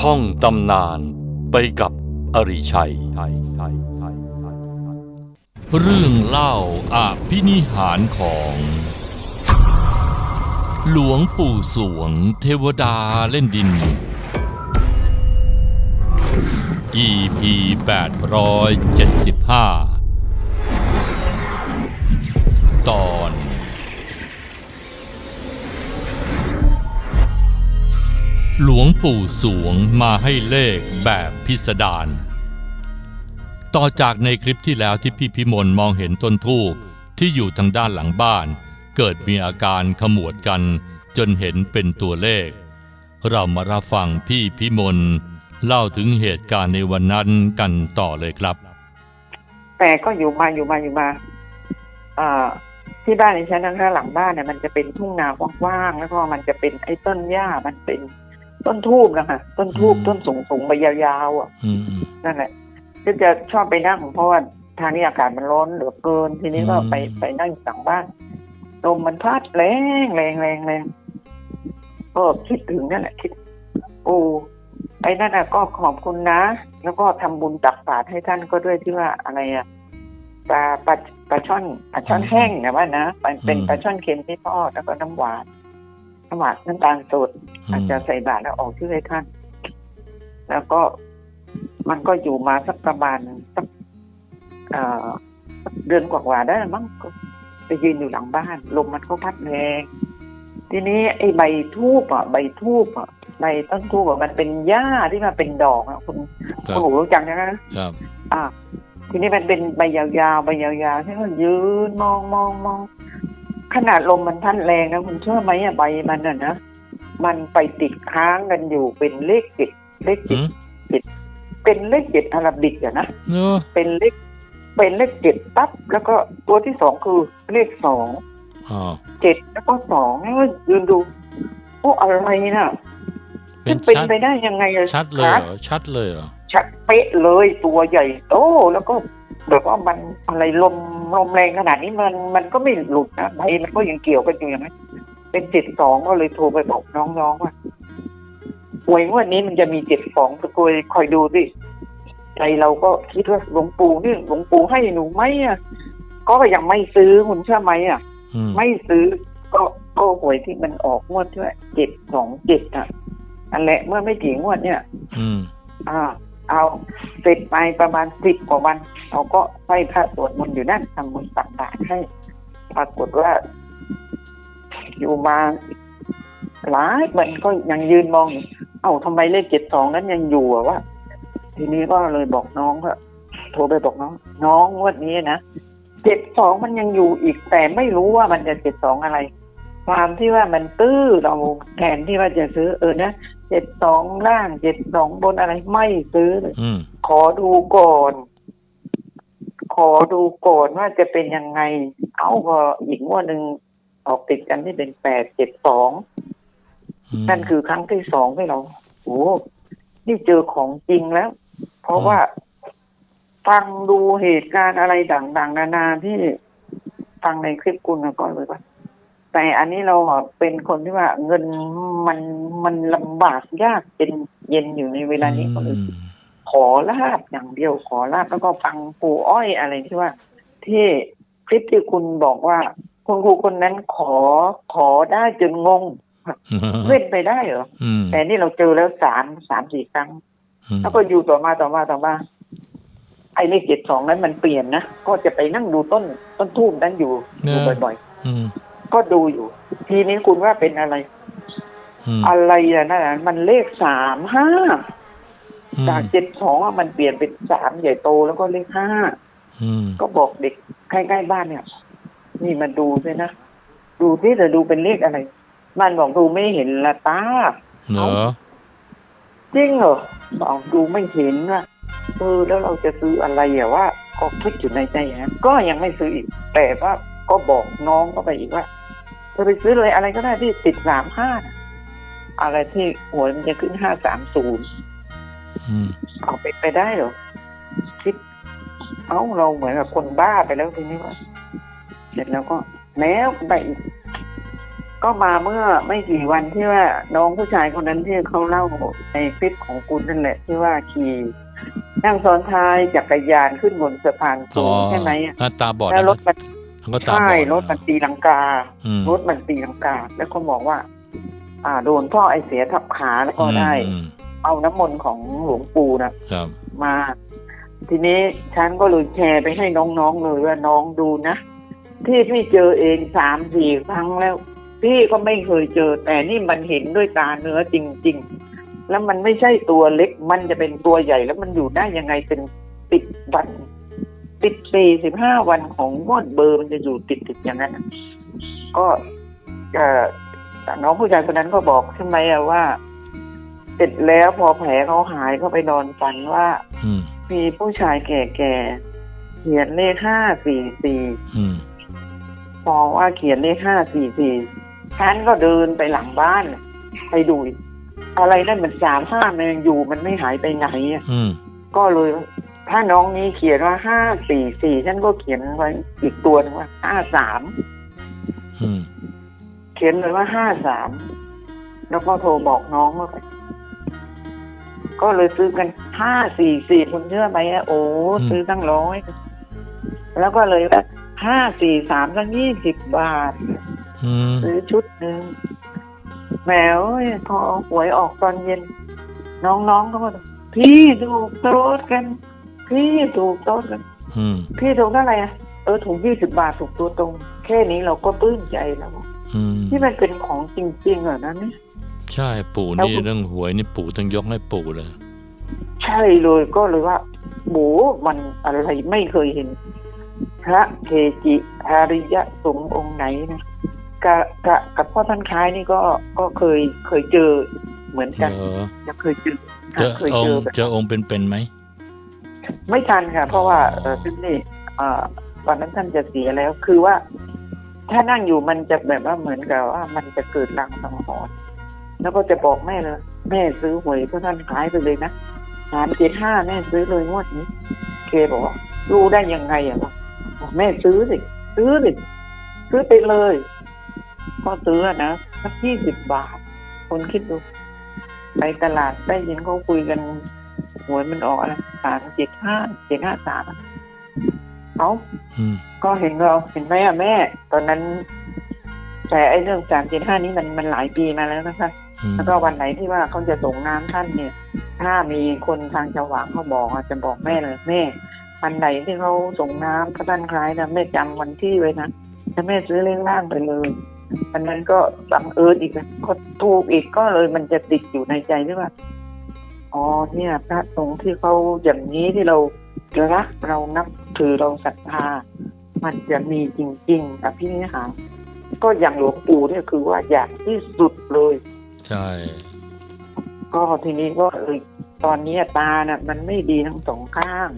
ท่องตำนานไปกับอริชัย เรื่องเล่าอาพินิหารของ หลวงปู่สวงเทวดาเล่นดิน EP 875 ตอน หลวงปู่สวงมาให้เลขแบบพิสดาร ต่อจากในคลิปที่แล้วที่พี่พิมลมองเห็นต้นทูบที่อยู่ทางด้านหลังบ้าน เกิดมีอาการขมวดกัน จนเห็นเป็นตัวเลข เรามารับฟังพี่พิมลเล่าถึงเหตุการณ์ในวันนั้นกันต่อเลยครับ แต่ก็อยู่มาอยู่มาอยู่มาอ่าที่บ้านในชั้นข้าหลังบ้านเนี่ยมันจะเป็นทุ่งนากว้างๆแล้วก็มันจะเป็นไอ้ต้นหญ้ามันเป็น ต้นทูบนะคะต้นทูบอืมต้นสูงสูงๆใบยาวๆอะอืมนั่นแหละก็จะชอบไปนั่งเพราะว่าทางนี้อากาศมันร้อนเหลือเกิน ทีนี้ก็อืมไปไปนั่งอยู่หลังบ้านลมมันพัดแรงแรงแรงแรงก็คิดถึงนั่นแหละคิด โอ้ไอ้นั่นน่ะก็ขอบคุณนะ แล้วก็ทำบุญตักบาตรให้ท่านก็ด้วยที่ว่าอะไรอะปลาปลาปลาช่อนปลาช่อนแห้งนะว่านะมันเป็นปลาช่อนเค็มที่ทอดแล้วก็น้ำหวานน้ำ หวานน้ำตาลสดอาจจะใส่บาตรแล้วออกชื่อให้ท่าน แล้วก็มันก็อยู่มาสักประมาณสักเอ่อสักเดือนกว่าๆได้แล้วมั้งก็ไปยืนอยู่หลังบ้านลมมันก็พัดแรงทีนี้ไอ้ใบทูบอะ ใบทูบอะใบต้นทูบอะมันเป็นหญ้าที่มันเป็นดอกอะคุณครัคุณบหนูรู้จักใช่ไหมครับ อะทีนี้มันเป็นใบยาวๆใบยาวๆที่มันยืนมองมองมอง ขนาดลมมันพัดแรงนะคุณเชื่อไหมอะใบมันอะนะมันไปติดค้างกันอยู่เป็นเลขเจ็ดเลขอืเจ็ดมเป็นเลขเจ็ดอาราบิกอะนะเนอะเป็นเลขเป็นเลขเจ็ดปั๊บแล้วก็ตัวที่สองคือเลขสองอ๋อเจ็ดแล้วก็สองแล้วก็ยืนดูโอ้อะไรน่ะเป็นมันเป็นชัดไปได้ยังไงอะชัดเลยคะเหรอชัดเลยเหรอชัดเป๊ะเลยตัวใหญ่โตแล้วก็ แบบว่ามันอะไรลมลมแรงขนาดนี้มันมันก็ไม่หลุดนะใบมันก็ยังเกี่ยวกันอยู่อย่างนั้นเป็นเจ็ดสองก็เลยโทรไปบอกน้องๆว่าหวยงวันนี้มันจะมีเจ็ดสองก็คอยคอยดูสิใจเราก็คิดว่าหลวงปู่นี่หลวงปู่ให้หนูไหมอะก็ยังไม่ซื้อคุณเชื่อไหมอะอืมไม่ซื้อก็ก็หวยที่มันออกงวดที่เจ็ดสองเจ็ดอะอันแหละเมื่อไม่กี่งวดเนี่ย อืม อ่า เอาเสร็จไปประมาณสิบกว่าวัน เราก็ไหว้พระสวดมนต์อยู่นั่นทำบุญตักบาตรให้ ปรากฏว่า อยู่มาหลายวันก็ยังยืนมอง เอ้าทำไมเลขเจ็ดสองนั้นยังอยู่อะวะทีนี้ก็เลยบอกน้องก็โทรไปบอกน้อง น้องวันนี้นะเจ็ดสองมันยังอยู่อีกแต่ไม่รู้ว่ามันจะเจ็ดสองอะไร ความที่ว่ามันตื้อเราแทนที่ว่าจะซื้อเออนะ เจ็ดสองล่างเจ็ดสองบนอะไรไม่ซื้อเลยอืม ขอดูก่อน ขอดูก่อนว่าจะเป็นยังไง เอาพออีกงวดหนึ่งออกติดกันที่เป็นแปดเจ็ดสองมนั่นคือครั้งที่สองให้เราโอ้นี่เจอของจริงแล้ว เพราะอืม ว่าฟังดูเหตุการณ์อะไรต่างๆ นานาที่ฟังในคลิปคุณก็เลยว่า แต่อันนี้เราอะเป็นคนที่ว่าเงินมันมันลำบากยากเย็นเย็นอยู่ในเวลานี้ก็เลยอืมขอลาบอย่างเดียวขอลาบแล้วก็ฟังปู่อ้อยอะไรที่ว่า ที่คลิปที่คุณบอกว่า คุณครูคนนั้นขอขอได้จนงงเว้นไปได้เหรออืมแต่นี่เราเจอแล้วสามสามสี่ครั้งอืมแล้วก็อยู่ต่อมาต่อมาต่อมาไอ้เลขเจ็ดสองนั้นมันเปลี่ยนนะก็จะไปนั่งดูต้นต้นทูบนั้นอยู่อยู่บ่อยอืมๆ ก็ดูอยู่ ทีนี้คุณว่าเป็นอะไรอืมอะไรอะนั่นน่ะมันเลขสามห้าอืมจากเจ็ดสองอะมันเปลี่ยนเป็นสามใหญ่โตแล้วก็เลขห้าอืมก็บอกเด็กใกล้ๆบ้านเนี่ย นี่มาดูด้วยนะ ดูที่จะดูเป็นเลขอะไรมันบอกดูไม่เห็นละตาเหรอจริงเหรอบอกดูไม่เห็นว่าเออแล้วเราจะซื้ออะไรอะว่าก็คิดอยู่ในใจอย่างนั้นก็ยังไม่ซื้ออีกแต่ว่าก็บอกน้องก็ไปอีกว่า จะไปซื้อเลยอะไรก็ได้ที่ติดสามห้าอะไรที่หวยมันจะขึ้นห้าสามศูนย์อืมเอาไปไปได้เหรอคิด เอ้าเราเหมือนกับคนบ้าไปแล้วทีนี้ว่าเสร็จแล้วก็แล้วไปอีกก็มาเมื่อไม่กี่วันที่ว่าน้องผู้ชายคนนั้นที่เขาเล่าในคลิปของคุณนั่นแหละ ที่ว่าขี่นั่งซ้อนท้ายจักรยานขึ้นบนสะพานสูงใช่ไหมอะหน้าตาบอดแล้วรถมัน มันก็ตาบอใช่ดรถมันตีลังกาอืมรถมันตีลังกา แล้วก็บอกว่า อ่า โดนท่อไอเสียทับขาแล้วก็ได้อืมเอาน้ำมนต์ของหลวงปู่นะครับมา ทีนี้ฉันก็เลยแชร์ไปให้น้องๆเลยว่าน้องดูนะที่พี่เจอเองสามสี่ครั้งแล้ว พี่ก็ไม่เคยเจอ แต่นี่มันเห็นด้วยตาเนื้อจริง ๆ แล้วมันไม่ใช่ตัวเล็ก มันจะเป็นตัวใหญ่แล้วมันอยู่ได้ยังไงเป็นติดวัน ติดสี่สิบห้าวันของงวดเบอร์มันจะอยู่ติดติดๆอย่างนั้นน่ะก็เอ่อน้องผู้ชายคนนั้นก็บอกใช่ไหมอะว่าเสร็จแล้วพอแผลเขาหายก็ไปนอนฝันว่าอืมมีผู้ชายแก่ๆเขียนเลขห้าสี่สี่อืมบอกว่าเขียนเลขห้าสี่สี่ฉันก็เดินไปหลังบ้านไปดูอีกอะไรนั่นมันสามห้ามันยังอยู่มันไม่หายไปไหนอะอืมก็เลย ถ้าน้องนี้เขียนว่าห้าสี่สี่ฉันก็เขียนไว้อีกตัวหนึงว่าห้าสามอืมเขียนเลยว่าห้าสามแล้วก็โทรบอกน้องว่าก็เลยซื้อกันห้าสี่สี่คุณเชื่อไหมอะโอ้ซื้อตั้งร้อยแล้วก็เลยว่าห้าสี่สามตั้งยี่สิบบาทอืมซื้อชุดหนึ่งแหมเอ้ยพอหวยออกตอนเย็น น้องๆก็มาพี่ถูกโต๊ดกัน พี่ถูกโต๊ดกันอืมพี่ถูกเท่าไหร่อะเออถูกยี่สิบาทถูกตัวตรง แค่นี้เราก็ปลื้มใจแล้วอืมที่มันเป็นของจริงๆเหรอนะเนี่ยใช่ปู่แล้วนี่คุณเรื่องหวยนี่ปู่ต้องยกให้ปู่เลย ใช่เลยก็เลยว่าโหมันอะไรไม่เคยเห็น พระเกจิอาริยสงฆ์องค์ไหนนะกับกับกับพ่อท่านคล้ายนี่ก็ก็เคยเคยเจอเหมือนกันเออจะเคยเจอเจอเคยองเจอค์แบบเจอองค์เป็นๆไหม ไม่ทันค่ะ เพราะว่าอ๋อเออท่านนี่เอ่อตอนนั้นท่านจะเสียแล้ว คือว่า ถ้านั่งอยู่มันจะแบบว่าเหมือนกับว่า มันจะเกิดรังสังหรณ์แล้วก็จะบอกแม่เลยแม่ซื้อหวยพระท่านขายไปเลยนะสามเจ็ดห้าแม่ซื้อเลยงวดนี้ เคบอกว่ารู้ได้ยังไงอะบอกแม่ซื้อสิซื้อสิซื้อไปเลย ก็ซื้อนะสักยี่สิบบาท คนคิดดู ไปตลาดได้ยินเขาคุยกัน หวยมันออกอะไรสามเจ็ดห้าเจ็ดห้าสามเอาอืมก็เห็นเราเห็นไหมอะแม่ ตอนนั้น แต่ไอ้เรื่องสามเจ็ดห้านี้มันมันหลายปีมาแล้วนะคะอืมแล้วก็วันไหนที่ว่าเขาจะส่งน้ำท่านเนี่ย ถ้ามีคนทางจังหวัดเขาบอกอาจจะบอกแม่เลยแม่วันไหนที่เขาส่งน้ำพระท่านคล้ายนะแม่จำวันที่ไว้นะถ้าแม่ซื้อเลขล่างไปเลยวันนั้นก็บังเอิญอีกนะก็ถูกอีกก็เลยมันจะติดอยู่ในใจที่ว่า อ๋อเนี่ยพระสงฆ์ที่เขาอย่างนี้ที่เรารักเรานับถือเราศรัทธา มันจะมีจริงๆแต่พี่นี่ค่ะก็อย่างหลวงปู่เนี่ยคือว่าอยากที่สุดเลย ใช่ ก็ทีนี้ก็เออตอนนี้ตาน่ะ มันไม่ดีทั้งสองข้าง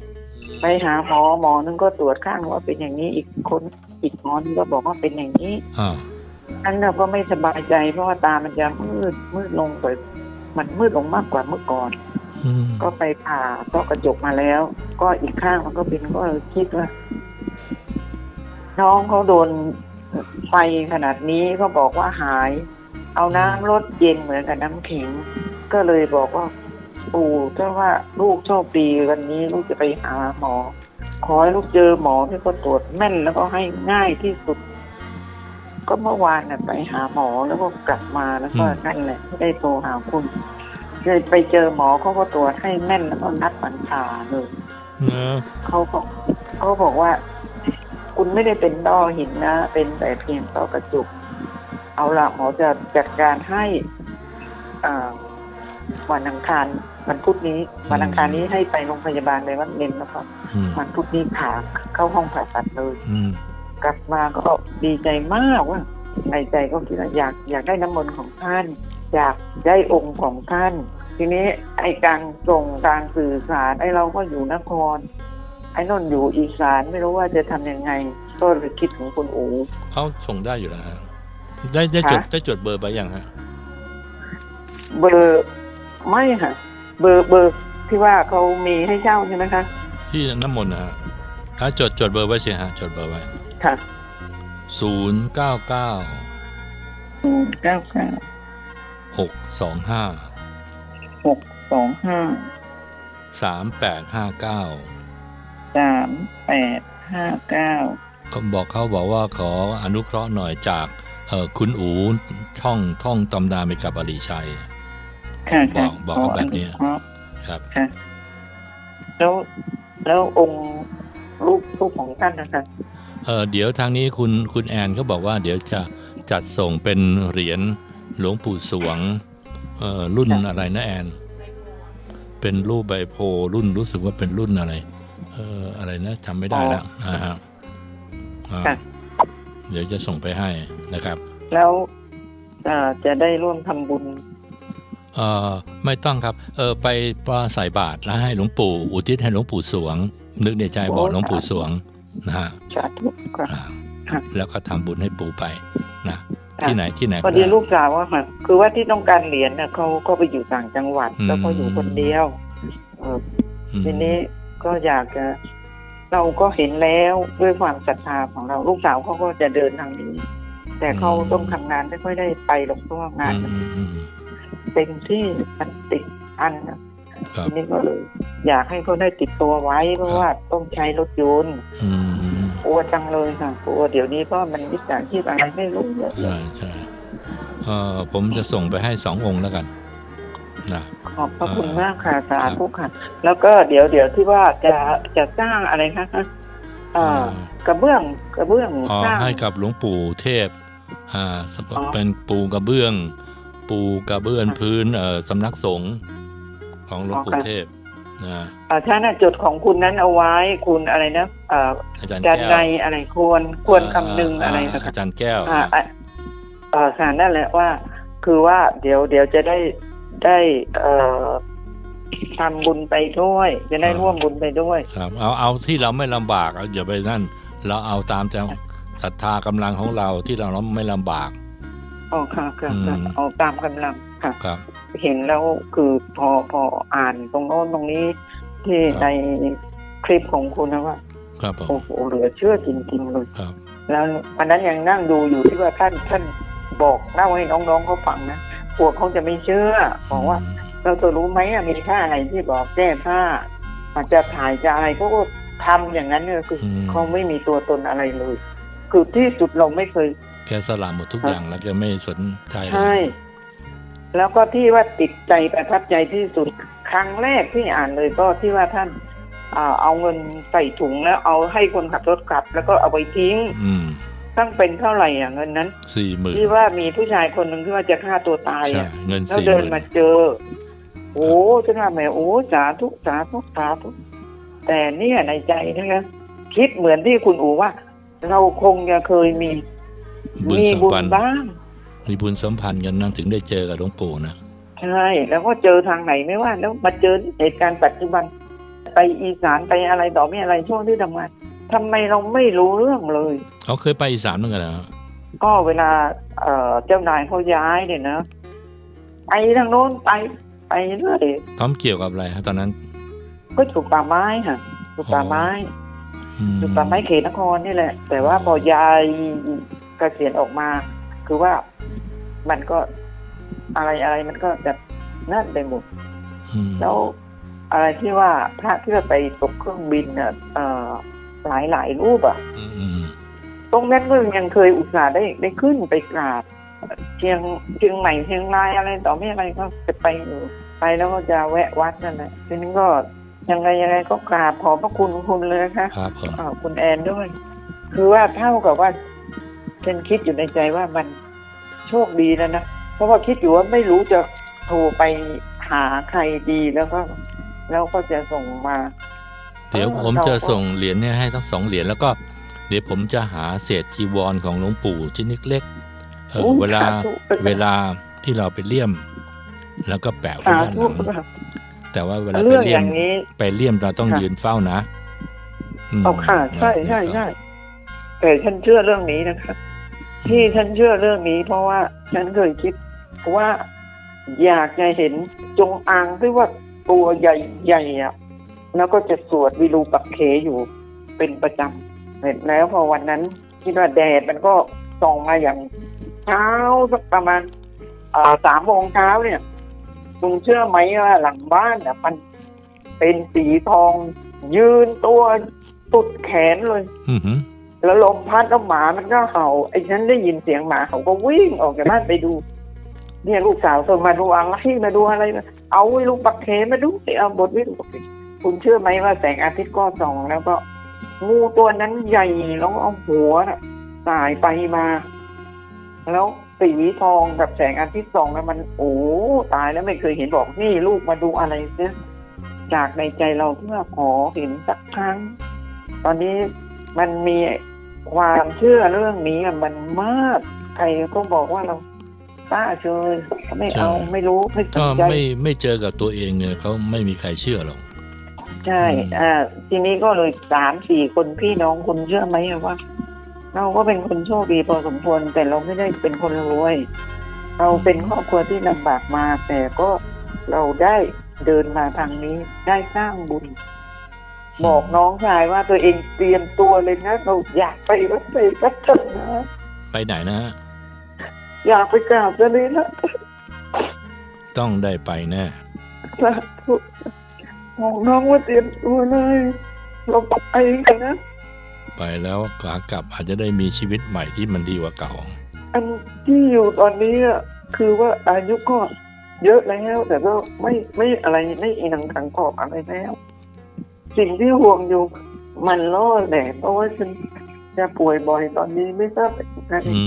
ไปหาหมอหมอนึงก็ตรวจข้างว่าเป็นอย่างนี้อีกคนอีกหมอนึงก็บอกว่าเป็นอย่างนี้อ่าอันเราก็ไม่สบายใจเพราะว่าตามันจะมืดมืดลงไปมันมืดลงมากกว่าเมื่อก่อนอืม ก็ไปผ่าต้อกระจกมาแล้ว ก็อีกข้างมันก็เป็นก็คิดว่า น้องเขาโดนไฟขนาดนี้ก็บอกว่าหาย เอาน้ำรดเย็นเหมือนกับน้ำแข็งก็เลยบอกว่าปู่ถ้าว่าลูกโชคดีวันนี้ลูกจะไปหาหมอ ขอให้ลูกเจอหมอที่เขาตรวจแม่นแล้วก็ให้ง่ายที่สุด ก็เมื่อวานน่ะไปหาหมอแล้วก็กลับมาแล้วก็นั่นแหละไม่ได้โทรหาคุณ เลยไปเจอหมอเขาก็ตรวจให้แม่นแล้วก็นัดวันผ่าเลยเนอะเขาบอกเขาบอกว่า คุณไม่ได้เป็นต้อหินนะ เป็นแต่เพียงต้อกระจุก เอาละหมอจะจัดการให้อ่าวันอังคารวันพุธนี้ วันอังคารนี้ให้ไปโรงพยาบาลในวัดเนนนะครับอืมวันพุธนี้ผ่าเข้าห้องผ่าตัดเลยอืมกลับมาก็ดีใจมากว่าในใจก็คิดว่าอยากอยากได้น้ำมนต์ของท่าน อยากได้องค์ของท่าน ทีนี้ไอการส่งการสื่อสารไอเราก็อยู่นคร ไอ้นนท์อยู่อีสานไม่รู้ว่าจะทำยังไง ก็เลยคิดถึงคุณอูเขาส่งได้อยู่แล้วฮะได้ได้จดฮะได้จดเบอร์ไปยังฮะเบอร์ไม่ค่ะเบอร์เบอร์ที่ว่าเขามีให้เช่าใช่ไหมคะที่น้ำมนต์นะฮะอะจดจดเบอร์ไว้สิฮะจดเบอร์ไว้ค่ะศูนย์เก้าเก้าศูนย์เก้าเก้า หกสองห้าหกสองห้าสามแปดห้าเก้าสามแปดห้าเก้าเขาบอกเขาบอกว่าขออนุเคราะห์หน่อยจากเออคุณอูช่องท่องตำนานไปกับอริชัย ค่ะค่ะบอกบอกเขาแบบนี้ขออนุเคราะห์ครับ ค่ะ แล้วแล้วองค์รูปรูปของท่านนะคะเออเดี๋ยวทางนี้คุณคุณแอนเขาบอกว่าเดี๋ยวจะจัดส่งเป็นเหรียญ หลวงปู่สวงเออรุ่นอะไรนะแอน เป็นรูปใบโพธิ์รุ่นรู้สึกว่าเป็นรุ่นอะไร เอออะไรนะจำไม่ได้แล้วอ่าฮะอ่าค่ะเดี๋ยวจะส่งไปให้นะครับ แล้วเอ่อจะได้ร่วมทำบุญเออไม่ต้องครับ เออไปปาใส่บาตรแล้วให้หลวงปู่อุทิศให้หลวงปู่สวง นึกในใจบอกหลวงปู่สวงนะฮะสาธุค่ะอ่าค่ะแล้วก็ทำบุญให้ปู่ไปนะค่ะ ที่ไหนที่ไหนพอดีลูกสาวว่าค่ะคือว่าที่ต้องการเหรียญน่ะเขาก็ไปอยู่ต่างจังหวัดอืมแล้วก็อยู่คนเดียวเอออืมทีนี้ก็อยากจะเราก็เห็นแล้วด้วยความศรัทธาของเราลูกสาวเขาก็จะเดินทางนี้ แต่เขาต้องทำงานไม่ค่อยได้ไปหรอกเพราะว่างานมันอืมอืมเต็มที่มันติดอันนะครับทีนี้ก็เลยอยากให้เขาได้ติดตัวไว้เพราะว่าต้องใช้รถยนต์อืม กลัวจังเลยค่ะกลัวเดี๋ยวนี้เพราะมันวิสาชีพอะไรไม่รู้เยอะใช่ใช่เออผมจะส่งไปให้สององค์แล้วกันนะขอบพระคุณมากค่ะสาธุค่ะ แล้วก็เดี๋ยวเดี๋ยวที่ว่าจะจะสร้างอะไรคะเอ่อกระเบื้องกระเบื้องอ๋อสร้างให้กับหลวงปู่เทพอ่าสำหรับอ๋อเป็นปูกระเบื้อง ปูกระเบื้องค่ะพื้นเอ่อสำนักสงฆ์ของหลวงอ๋อปู่ค่ะเทพ นะอ่าท่านน่ะจดของคุณนั้นเอาไว้คุณอะไรนะเอ่ออาจารย์จานแก้วในอะไรควรควรคำนึงอะไรนะอาคะจารย์แก้วอ่าอะเอ่อสารนั่นแหละว่า คือว่าเดี๋ยวเดี๋ยวจะได้ได้เอ่อทำบุญไปด้วย จะได้ร่วมบุญไปด้วยครับเอาเอาที่เราไม่ลำบากเอาอย่าไปนั่น เราเอาตามจังศรัทธากำลังของเราที่เราไม่ลำบากอ๋อค่ะค่ะค่ะอืมเอาตามกำลังค่ะครับ เห็นแล้วคือพอพออ่านตรงโน้นตรงนี้ที่ครับในคลิปของคุณนะว่าครับผมโอ้โหเหลือเชื่อจริงๆเลยครับแล้ววันนั้นยังนั่งดูอยู่ที่ว่าท่านท่านบอกเล่าให้น้องๆเขาฟังนะพวกเขาจะไม่เชื่อบอกว่า เราจะรู้ไหมอะมีค่าอะไรที่บอกแก้ผ้าอาจจะถ่ายจะอะไรเขาก็ทำอย่างนั้นเนี่ยคืออมเขาไม่มีตัวตนอะไรเลย คือที่สุดเราไม่เคยแกสละหมดทุกอย่างแล้วแกไม่สนใจเลยใช่ แล้วก็ที่ว่าติดใจประทับใจที่สุดครั้งแรกที่อ่านเลยก็ที่ว่าท่านอ่าเอาเงินใส่ถุงแล้วเอาให้คนขับรถกลับ แล้วก็เอาไปทิ้งอืมตั้งเป็นเท่าไหร่อะเงินนั้นสี่หมื่นที่ว่ามีผู้ชายคนหนึ่งที่ว่าจะฆ่าตัวตายใช่อะเงินแล้วสี่หเดินมื่นมาเจอ โอ้ฉันว่าแหม่โอ้สาธุสาธุสาธุแต่เนี่ยในใจนะคะคิดเหมือนที่คุณอูว่า เราคงจะเคยมีบุญมีสัมบุญพันธ์บ้าง มีบุญสัมพันธ์กันนั่งถึงได้เจอกับหลวงปู่นะใช่แล้วก็เจอทางไหนไม่ว่าแล้วมาเจอเหตุการณ์ปัจจุบัน ไปอีสานไปอะไรต่อไม่อะไรช่วงที่ทำงานทำไมเราไม่รู้เรื่องเลยเขาเคยไปอีสานเหมือนกันนะก็เวลาเอ่อเจ้านายเขาย้ายเนี่ยนะไปทางโน้นไปไปเรื่อยพร้อมเกี่ยวกับอะไรฮะตอนนั้น ก็ถูกป่าไม้ค่ะถูกป่าไม้อืมถูกป่าไม้เขตนครนี่แหละ แต่ว่าพอยายเกษียณออกมา คือว่า มันก็อะไรอะไรมันก็จะนั่นไปหมดอืมแล้วอะไรที่ว่าพระที่ว่าไปตกเครื่องบินเน่ะเอ่อหลายหลายรูปอะอืมอืมตรงนั้นก็ยังเคยอุตส่าห์ได้ได้ขึ้นไปกราบเชียงเชียงใหม่เชียงรายอะไรต่อไม่อะไรก็จะไปอยู่ไปแล้วก็จะแวะวัดนั่นแหละทีนี้ก็ยังไงยังไงก็กราบขอบพระคุณคุณเลยนะคะครับผมอ่าคุณแอนด้วย คือว่าเท่ากับว่าฉันคิดอยู่ในใจว่ามัน โชคดีแล้วนะ เพราะว่าคิดอยู่ว่าไม่รู้จะโทรไปหาใครดีแล้วก็ แล้วก็จะส่งมา เดี๋ยวเออผมเราจะก็ส่งเหรียญเนี่ยให้ทั้งสองเหรียญแล้วก็ เดี๋ยวผมจะหาเศษจีวรของหลวงปู่ชิ้นเล็กๆเออโอ้ยเวลาสธุเวลาที่เราไปเลี่ยม แล้วก็แปะไว้สาด้านหธุลังแต่ว่าเวลาไปเรื่องเลี่อยมย่างนี้ไปเลี่ยมเราต้องค่ะยืนเฝ้านะมเอาค่ะ ใช่ใช่ใช่แต่ฉันเชื่อเรื่องนี้นะคะ ที่ฉันเชื่อเรื่องนี้ เพราะว่าฉันเคยคิดว่าอยากจะเห็นจงอางที่ว่าตัวใหญ่ๆอะแล้วก็จะสวดวิรูปักเขอยู่เป็นประจำเสร็จแล้วพอวันนั้นคิดว่าแดดมันก็ส่องมาอย่างเช้าสักประมาณสามโมงเช้าเนี่ยคุณเชื่อไหมว่าหลังบ้านอะมันเป็นสีทองยืนตัวสุดแขนเลย แล้วลมพัดแล้วหมามันก็เห่า ไอ้ฉันได้ยินเสียงหมาเขาก็วิ่งออกจากบ้านไปดู เนี่ยลูกสาวส่งมาดูอะไรมาดูอะไรเอาลูกปักเขมาดูเอาบทวิทย์ปักเขคุณเชื่อไหมว่าแสงอาทิตย์ก็ส่องแล้วก็ งูตัวนั้นใหญ่แล้วเอาหัวน่ะสายไปมา แล้วสีทองกับแสงอาทิตย์ส่องแล้วมันโอ้ตายแล้วไม่เคยเห็นบอกนี่ลูกมาดูอะไรเนี่ยจากในใจเราเพื่อขอเห็นสักครั้ง ตอนนี้มันมี ความเชื่อเรื่องนี้อะมันมากใครก็บอกว่าเราป้าเชยไม่เอาไม่รู้ไม่สก็นใจไม่ไม่เจอกับตัวเองเนี่ยเขาไม่มีใครเชื่อหรอกใช่อืมอ่าทีนี้ก็เลยสามสี่คนพี่น้องคุณเชื่อไหมว่า เราก็เป็นคนโชคดีพอสมควรแต่เราไม่ได้เป็นคนรวย เราเป็นครอบครัวที่ลำบากมา แต่ก็เราได้เดินมาทางนี้ได้สร้างบุญ บอกน้องชายว่าตัวเองเตรียมตัวเลยนะเราอยากไปวัดไปวัดเถอะนะ ไปไหนนะฮะอยากไปกราบจะเลยนะต้องได้ไปแน่สาธุบอกน้องว่าเตรียมตัวเลย เราไปกันนะ ไปแล้วขากลับอาจจะได้มีชีวิตใหม่ที่มันดีกว่าเก่า อันที่อยู่ตอนนี้อะคือว่าอายุก็เยอะแล้วแต่ก็ไม่ไม่อะไรไม่อีหนังขังกรอบอะไรแล้ว สิ่งที่ห่วงอยู่มันล่อแหละเพราะว่าฉันจะป่วยบ่อยตอนนี้ไม่ทราบเป็นไงอื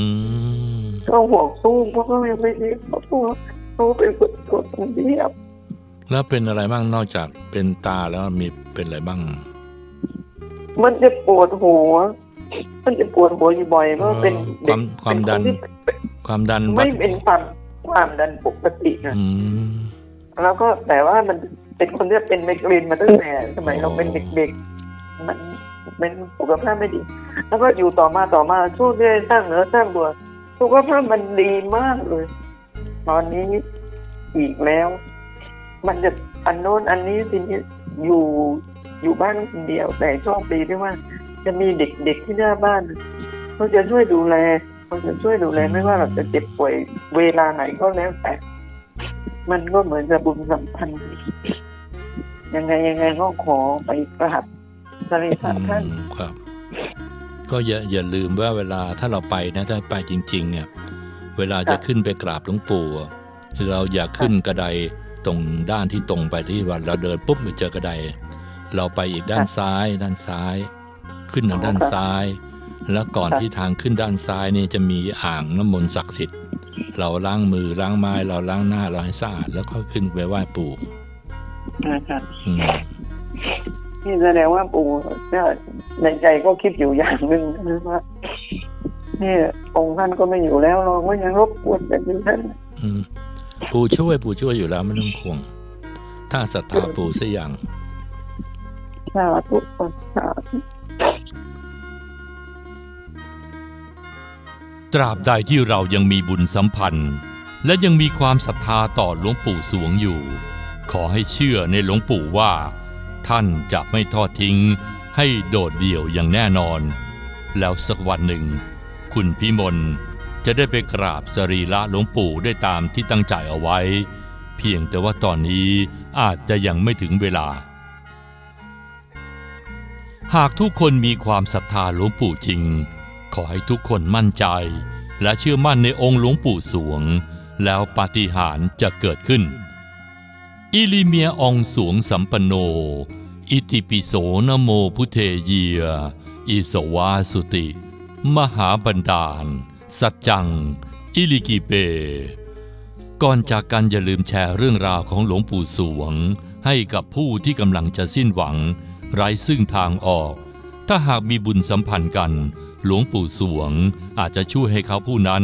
มก็ห่วงสู้เพราะก็ยังไม่ดีเพราะว่าเขาเป็นคนกดคนเดียวแล้วเป็นอะไรบ้างนอกจากเป็นตาแล้วมีเป็นอะไรบ้าง มันจะปวดหัว มันจะปวดหัวอยู่บ่อยเพราะว่าเป็นคเด็วากมความดันเป็นคนที่ความดันวัไม่ดเป็นความความดันปกตินะอืมแล้วก็แต่ว่ามัน เป็นคนที่เป็นไมเกรนมาตั้งแต่สมัยเราเป็นเด็กๆ มันเป็นสุขภาพไม่ดี แล้วก็อยู่ต่อมาต่อมาช่วงที่สร้างเนื้อสร้างตัวสุขภาพมันดีมากเลย ตอนนี้อีกแล้ว มันจะอันโน้นอันนี้ทีนี้อยู่อยู่บ้านคนเดียวแต่โชคดีที่ว่า จะมีเด็กๆที่หน้าบ้านเขาจะช่วยดูแลเขาจะช่วยดูแลไม่ว่าเราจะเจ็บป่วยเวลาไหนก็แล้วแต่ มันก็เหมือนกับบุญสัมพันธ์ ยังไงยังไงก็ขอไปกราบสรีอืระท่านมครับ ก็อย่าอย่าลืมว่าเวลาถ้าเราไปนะถ้าไปจริง ๆ เนี่ย เวลาจะขึ้นไปกราบหลวงปู่อะเราอย่าขึ้นกระไดตรงด้านที่ตรงไปที่ว่าเราเดินปุ๊บไปเจอกระไดเราไปอีกด้านซ้าย ด้านซ้าย ขึ้นทางด้านซ้าย แล้วก่อนที่ทางขึ้นด้านซ้ายนี่จะมีอ่างน้ำมนต์ศักดิ์สิทธิ์ เราล้างมือล้างไม้เราล้างหน้าเราให้สะอาดแล้วก็ขึ้นไปไหว้ปู่ นะครับอืมนี่แสดงว่าปู่ก็ในใจก็คิดอยู่อย่างหนึ่งนะว่าเนี่ยองค์ท่านก็ไม่อยู่แล้วเราก็ยังรบกวนกันอยู่ท่านอืมปู่ช่วยปู่ช่วยอยู่แล้วไม่ต้องห่วง ถ้าศรัทธาปู่สักอย่างสาธุสาธุตราบใดที่เรายังมีบุญสัมพันธ์ และยังมีความศรัทธาต่อหลวงปู่สวงอยู่ ขอให้เชื่อในหลวงปู่ว่า ท่านจะไม่ทอดทิ้งให้โดดเดี่ยวอย่างแน่นอน แล้วสักวันหนึ่ง คุณพิมลจะได้ไปกราบสรีระหลวงปู่ได้ตามที่ตั้งใจเอาไว้ เพียงแต่ว่าตอนนี้อาจจะยังไม่ถึงเวลา หากทุกคนมีความศรัทธาหลวงปู่จริง ขอให้ทุกคนมั่นใจ และเชื่อมั่นในองค์หลวงปู่สวง แล้วปาฏิหาริย์จะเกิดขึ้น อิลิเมียอองสวงสัมปโน อิติปิโสนโมพุเทเยีย อิสวาสุติ มหาบันดาล สัจจัง อิลิกิเป ก่อนจากกันอย่าลืมแชร์เรื่องราวของหลวงปู่สวง ให้กับผู้ที่กำลังจะสิ้นหวัง ไร้ซึ่งทางออก ถ้าหากมีบุญสัมพันธ์กัน หลวงปู่สวงอาจจะช่วยให้เขาผู้นั้น